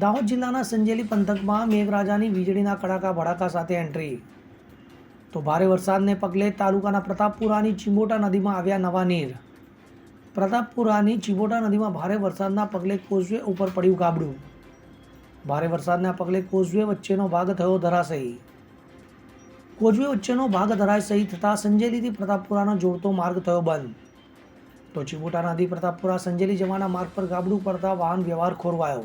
દાહોદ જિલ્લાના સંજેલી પંથકમાં મેઘરાજાની વીજળીના કડાકા ભડાકા સાથે એન્ટ્રી. તો ભારે વરસાદને પગલે તાલુકાના પ્રતાપપુરાની ચિંબોટા નદીમાં આવ્યા નવા નીર. પ્રતાપપુરાની ચિંબોટા નદીમાં ભારે વરસાદના પગલે કોઝવે ઉપર પડ્યું ગાબડું. ભારે વરસાદના પગલે કોઝવે વચ્ચેનો ભાગ થયો ધરાશયી. કોઝવે વચ્ચેનો ભાગ ધરાશયી થતાં સંજેલીથી પ્રતાપપુરાનો જોડતો માર્ગ થયો બંધ. તો ચિંબોટા નદી પ્રતાપપુરા સંજેલી જવાના માર્ગ પર ગાબડું પડતા વાહન વ્યવહાર ખોરવાયો.